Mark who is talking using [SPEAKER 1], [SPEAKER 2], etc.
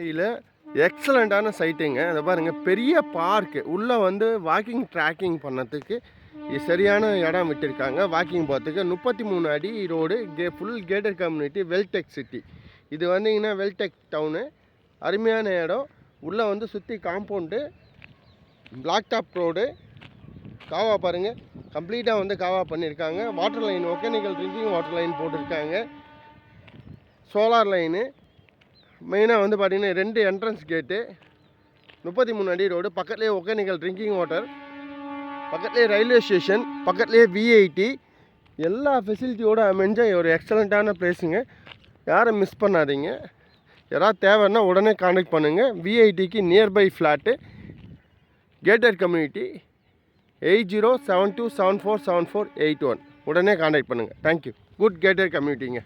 [SPEAKER 1] இதில் எக்ஸலண்ட்டான சைட்டுங்க அதை பாருங்கள் பெரிய பார்க்கு உள்ளே வந்து வாக்கிங் ட்ராக்கிங் பண்ணத்துக்கு சரியான இடம் விட்டுருக்காங்க. வாக்கிங் போகிறதுக்கு முப்பத்தி மூணு அடி road K full gated community Veltech city இது வந்தீங்கன்னா வெல்டெக் டவுனு அருமையான இடம். உள்ளே வந்து சுற்றி காம்பவுண்டு பிளாக் டாப் ரோடு காவா பாருங்கள் கம்ப்ளீட்டாக வந்து காவா பண்ணியிருக்காங்க water line Hogenakkal drinking water line போட்டிருக்காங்க. சோலார் லைனு மெயினாக வந்து பார்த்தீங்கன்னா ரெண்டு என்ட்ரன்ஸ் கேட்டு முப்பத்தி மூணு அடி ரோடு பக்கத்துலேயே ஒகேனிக்கல் ட்ரிங்கிங் வாட்டர் பக்கத்துலேயே ரயில்வே ஸ்டேஷன் பக்கத்துலேயே விஐடி எல்லா ஃபெசிலிட்டியோடு அமைஞ்ச ஒரு எக்ஸலண்ட்டான பிளேஸுங்க யாரும் மிஸ் பண்ணாதீங்க. யாராவது தேவைன்னா உடனே காண்டாக்ட் பண்ணுங்கள் விஐடிக்கு nearby flat gated community eight zero seven two seven four seven four eight one உடனே காண்டாக்ட் பண்ணுங்கள் தேங்க்யூ குட் கேட்டட் கம்யூனிட்டிங்க